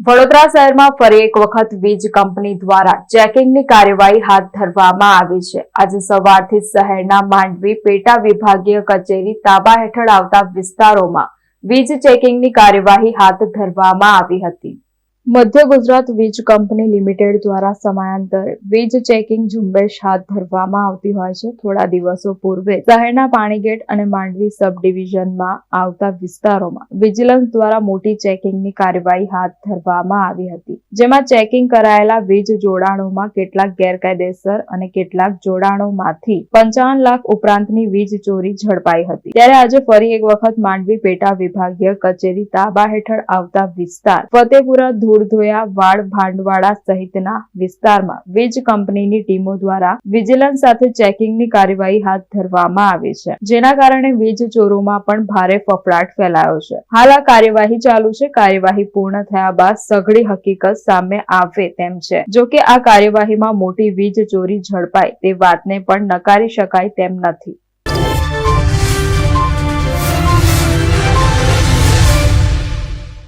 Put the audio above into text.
વડોદરા શહેરમાં ફરી એક વખત વીજ કંપની દ્વારા ચેકિંગની કાર્યવાહી હાથ ધરવામાં આવી છે. આજે સવારથી શહેરના માંડવી પેટા વિભાગીય કચેરી તાબા હેઠળ આવતા વિસ્તારોમાં વીજ ચેકિંગની કાર્યવાહી હાથ ધરવામાં આવી હતી. મધ્ય ગુજરાત વીજ કંપની લિમિટેડ દ્વારા સમયાંતરે વીજ ચેકિંગ ઝુંબેશ હાથ ધરવામાં આવતી હોય છે. થોડા દિવસો પૂર્વે શહેરના પાણીગેટ અને માંડવી સબ ડિવિઝનમાં આવતા વિસ્તારોમાં વિજિલન્સ દ્વારા મોટી ચેકિંગની કાર્યવાહી હાથ ધરવામાં આવી હતી, જેમાં ચેકિંગ કરાયેલા વીજ જોડાણોમાં કેટલાક ગેરકાયદેસર અને કેટલાક જોડાણોમાંથી પંચાવન લાખ ઉપરાંતની વીજ ચોરી ઝડપાઈ હતી. ત્યારે આજે ફરી એક વખત માંડવી પેટા વિભાગીય કચેરી તાબા હેઠળ આવતા વિસ્તાર ફતેપુરા ધૂળધોયા વાડ ભાંડવાડા સહિતના વિસ્તારમાં વીજ કંપનીની ટીમો દ્વારા વિજિલન્સ સાથે ચેકિંગની કાર્યવાહી હાથ ધરવામાં આવી છે. જેના કારણે વીજ ચોરોમાં પણ ભારે ફફડાટ ફેલાયો છે. હાલ આ કાર્યવાહી ચાલુ છે. કાર્યવાહી પૂર્ણ થયા બાદ સઘળી હકીકત સામે આવે તેમ છે. જોકે આ કાર્યવાહીમાં મોટી વીજ ચોરી ઝડપાય તે વાતને પણ નકારી શકાય તેમ નથી.